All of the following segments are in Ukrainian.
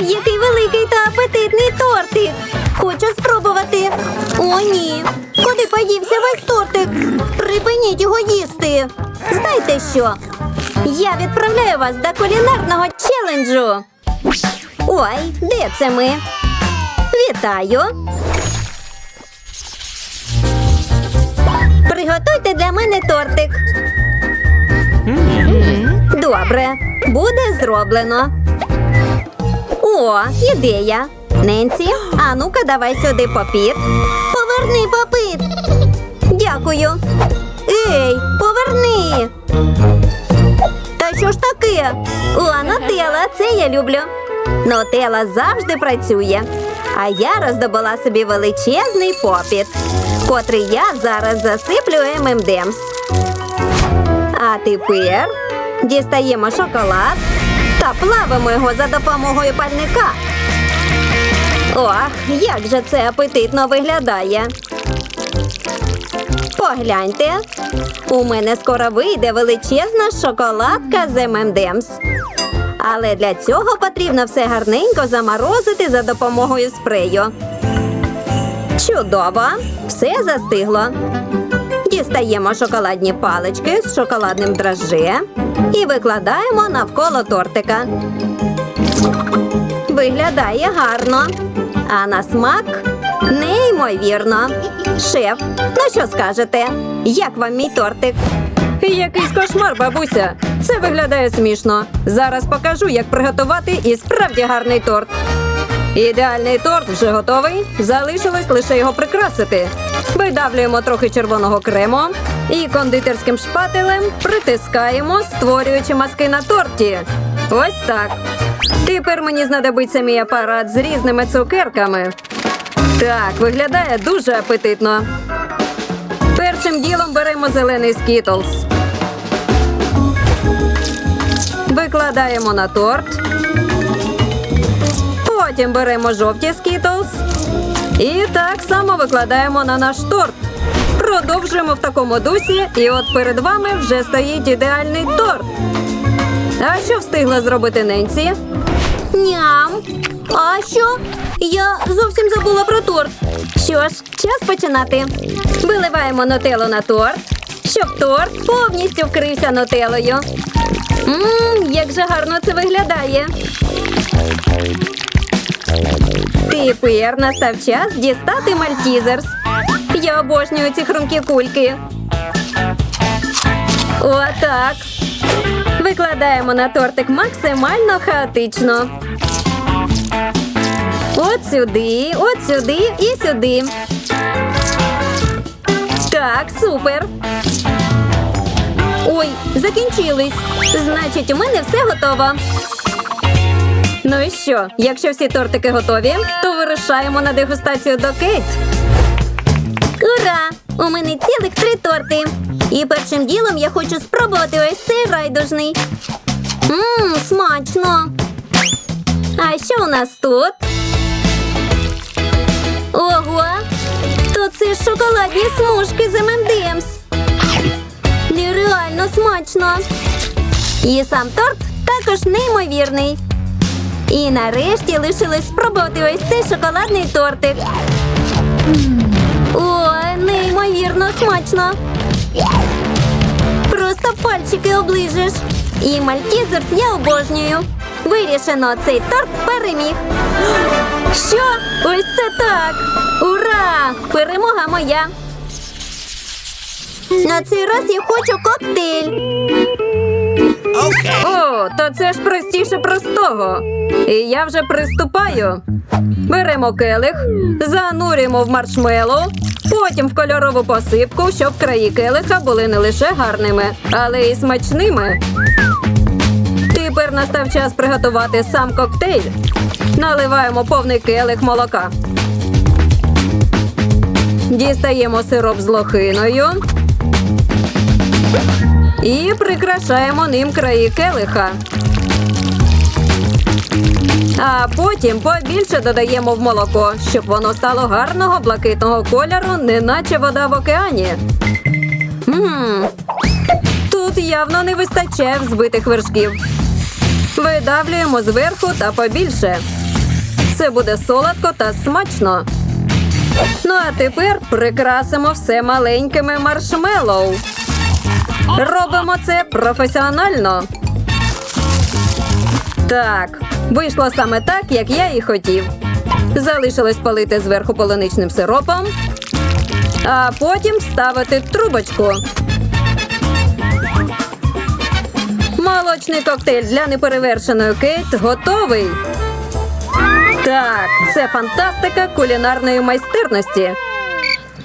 який великий та апетитний тортик. Хочу спробувати. О, ні. Куди подівся весь тортик? Припиніть його їсти. Знаєте що? Я відправляю вас до кулінарного челенджу. Ой, де це ми? Вітаю. Приготуйте для мене тортик. Добре, буде зроблено. О, ідея. Ненсі, а ну-ка давай сюди попіт. Поверни попит. Дякую. Ей, поверни. Та що ж таке? О, нотела, це я люблю. Нотела завжди працює. А я роздобула собі величезний попіт, котрий я зараз засиплю ММДМС. А тепер дістаємо шоколад та плавимо його за допомогою пальника. Ох, як же це апетитно виглядає. Погляньте, у мене скоро вийде величезна шоколадка з ММДМС. Але для цього потрібно все гарненько заморозити за допомогою спрею. Чудово! Все застигло. Дістаємо шоколадні палички з шоколадним драже і викладаємо навколо тортика. Виглядає гарно. А на смак неймовірно. Шеф, ну що скажете? Як вам мій тортик? Якийсь кошмар, бабуся. Це виглядає смішно. Зараз покажу, як приготувати і справді гарний торт. Ідеальний торт вже готовий. Залишилось лише його прикрасити. Видавлюємо трохи червоного крему і кондитерським шпателем притискаємо, створюючи маски на торті. Ось так. Тепер мені знадобиться мій апарат з різними цукерками. Так, виглядає дуже апетитно. Першим ділом беремо зелений скітлс. Викладаємо на торт. Потім беремо жовті скітлс. І так само викладаємо на наш торт. Продовжуємо в такому дусі, і от перед вами вже стоїть ідеальний торт. А що встигла зробити Ненсі? Ням. А що? Я зовсім забула про торт. Що ж, час починати. Виливаємо нутеллу на торт, щоб торт повністю вкрився нутеллою. Мм, як же гарно це виглядає. Тепер настав час дістати мальтізерс. Я обожнюю ці хрумкі кульки. Отак. Викладаємо на тортик максимально хаотично. От сюди, от сюди і сюди. Так, супер. Ой, закінчились. Значить, у мене все готово. Ну і що? Якщо всі тортики готові, то вирушаємо на дегустацію до Кейт. Ура! У мене цілих три торти. І першим ділом я хочу спробувати ось цей райдужний. Мм, смачно. А що у нас тут? Ого! То це шоколадні смужки з ММДМС. Нереально смачно. І сам торт також неймовірний. І нарешті лишилось спробувати ось цей шоколадний тортик. Ой, неймовірно смачно. Просто пальчики оближеш. І мальтізерс я обожнюю. Вирішено, цей торт переміг. Що? Ось це так. Ура! Перемога моя. На цей раз я хочу коктейль. О, то це ж простіше простого. І я вже приступаю. Беремо келих, занурюємо в маршмеллоу, потім в кольорову посипку, щоб краї келиха були не лише гарними, але й смачними. Тепер настав час приготувати сам коктейль. Наливаємо повний келих молока. Дістаємо сироп з лохиною. І прикрашаємо ним краї келиха. А потім побільше додаємо в молоко, щоб воно стало гарного блакитного кольору, неначе вода в океані. Ммм, Тут явно не вистачає взбитих вершків. Видавлюємо зверху та побільше. Це буде солодко та смачно. Ну а тепер прикрасимо все маленькими маршмеллоу. Робимо це професіонально. Так, вийшло саме так, як я і хотів. Залишилось полити зверху полуничним сиропом, а потім вставити трубочку. Молочний коктейль для неперевершеної Кейт готовий. Так, це фантастика кулінарної майстерності.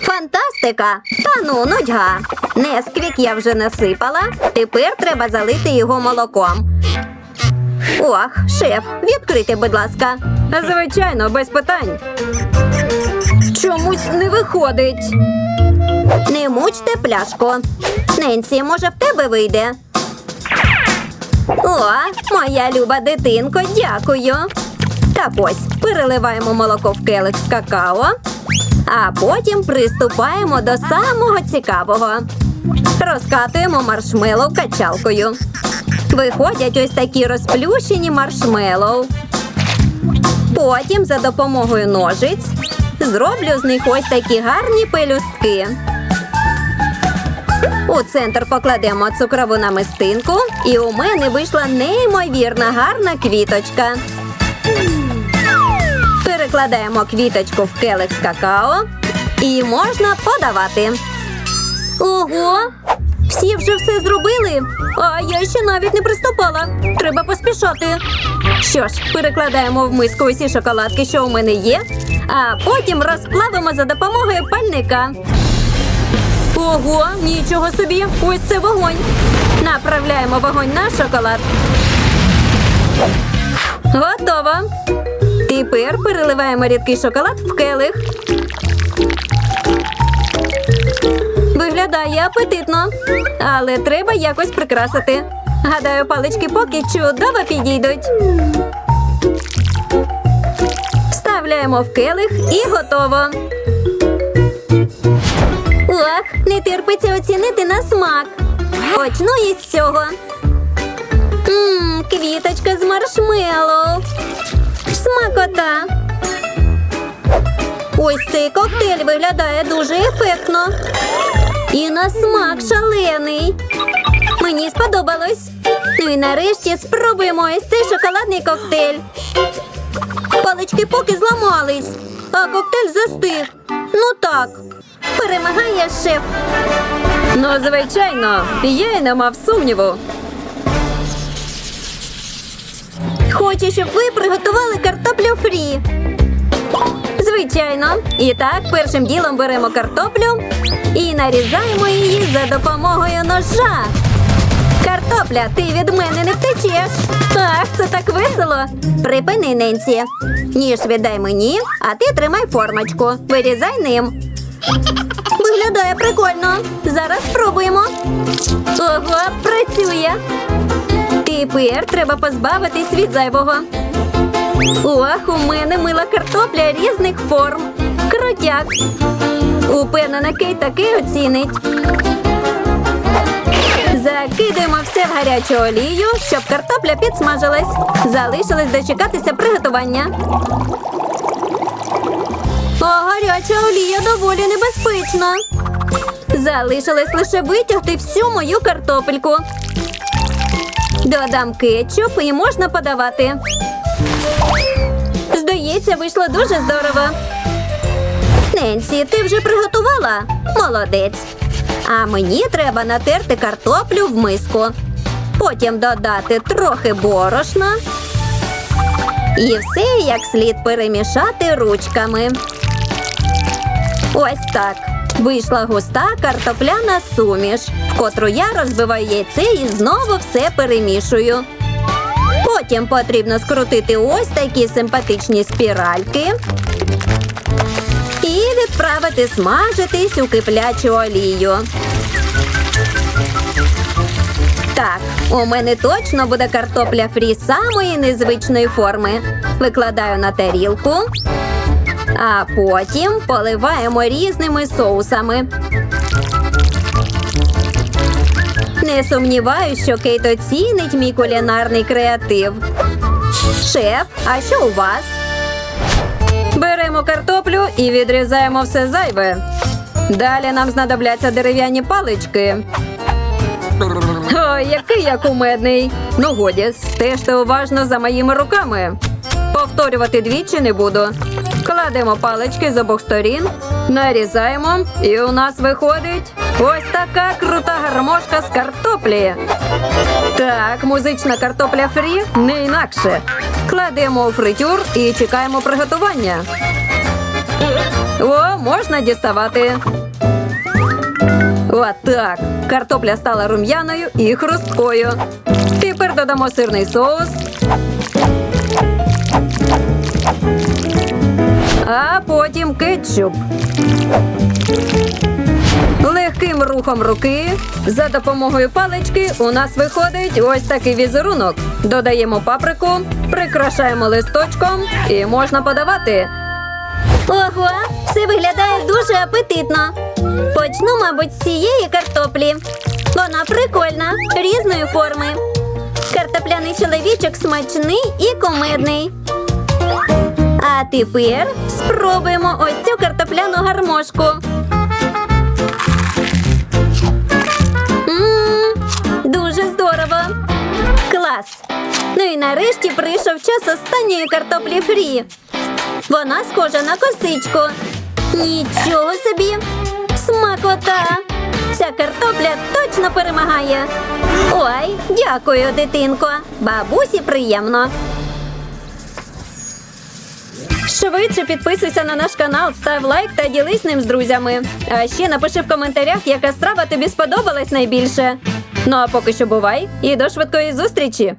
Фантастика! Та ну, нудьга. Несквік я вже насипала. Тепер треба залити його молоком. Ох, шеф, відкрийте, будь ласка. Звичайно, без питань. Чомусь не виходить. Не мучте пляшку. Ненсі, може, в тебе вийде? О, моя люба дитинко, дякую. Так ось, переливаємо молоко в келих з какао, а потім приступаємо до самого цікавого. Розкатуємо маршмеллоу качалкою. Виходять ось такі розплющені маршмеллоу. Потім за допомогою ножиць зроблю з них ось такі гарні пелюстки. У центр покладемо цукрову намистинку, і у мене вийшла неймовірно гарна квіточка. Перекладаємо квіточку в келих з какао і можна подавати. Ого! Всі вже все зробили, а я ще навіть не приступала. Треба поспішати. Що ж, перекладаємо в миску усі шоколадки, що у мене є, а потім розплавимо за допомогою пальника. Ого, нічого собі! Ось це вогонь. Направляємо вогонь на шоколад. Готово. Тепер переливаємо рідкий шоколад в келих. Виглядає апетитно, але треба якось прикрасити. Гадаю, палички поки чудово підійдуть. Вставляємо в келих і готово. Ох, не терпиться оцінити на смак. Почну із цього. Ммм, квіточка з маршмеллоу. Смакота. Ось цей коктейль виглядає дуже ефектно. І на смак шалений. Мені сподобалось. Ну і нарешті спробуємо ось цей шоколадний коктейль. Палички поки зламались, а коктейль застиг. Ну так, перемагає шеф. Ну, звичайно, я й не мав сумніву. Хочу, щоб ви приготували картоплю фрі. Звичайно. І так, першим ділом беремо картоплю і нарізаємо її за допомогою ножа. Картопля, ти від мене не втечеш. Ах, це так весело. Припини, Ненсі. Ніж віддай мені, а ти тримай формочку. Вирізай ним. Виглядає прикольно. Зараз спробуємо. Ого, працює. Тепер треба позбавитись від зайвого. Ох, у мене мила картопля різних форм. Крутяк. Упевнена, Кейт таки оцінить. Закидаємо все в гарячу олію, щоб картопля підсмажилась. Залишилось дочекатися приготування. А гаряча олія доволі небезпечна. Залишилось лише витягти всю мою картопельку. Додам кетчуп і можна подавати. Здається, вийшло дуже здорово. Ненсі, ти вже приготувала? Молодець. А мені треба натерти картоплю в миску. Потім додати трохи борошна. І все як слід перемішати ручками. Ось так. Вийшла густа картопляна суміш, в котру я розбиваю яйце і знову все перемішую. Потім потрібно скрутити ось такі симпатичні спіральки і відправити смажитись у киплячу олію. Так, у мене точно буде картопля фрі самої незвичної форми. Викладаю на тарілку, а потім поливаємо різними соусами. Не сумніваюся, що Кейт оцінить мій кулінарний креатив. Шеф, а що у вас? Беремо картоплю і відрізаємо все зайве. Далі нам знадобляться дерев'яні палички. Ой, який я кумедний. Ну годі, стежте уважно за моїми руками. Повторювати двічі не буду. Кладемо палички з обох сторін, нарізаємо, і у нас виходить ось така крута гармошка з картоплі. Так, музична картопля фрі не інакше. Кладемо у фритюр і чекаємо приготування. О, можна діставати. Отак. Картопля стала рум'яною і хрусткою. Тепер додамо сирний соус. А потім кетчуп. Легким рухом руки за допомогою палички у нас виходить ось такий візерунок. Додаємо паприку, прикрашаємо листочком і можна подавати. Ого, все виглядає дуже апетитно. Почну, мабуть, з цієї картоплі. Вона прикольна, різної форми. Картопляний чоловічок смачний і кумедний. А тепер спробуємо ось цю картопляну гармошку. Мм, дуже здорово. Клас. Ну і нарешті прийшов час останньої картоплі фрі. Вона схожа на косичку. Нічого собі. Смакота. Ця картопля точно перемагає. Ой, дякую, дитинко. Бабусі приємно. Швидше підписуйся на наш канал, став лайк та ділись ним з друзями. А ще напиши в коментарях, яка страва тобі сподобалась найбільше. Ну а поки що бувай і до швидкої зустрічі!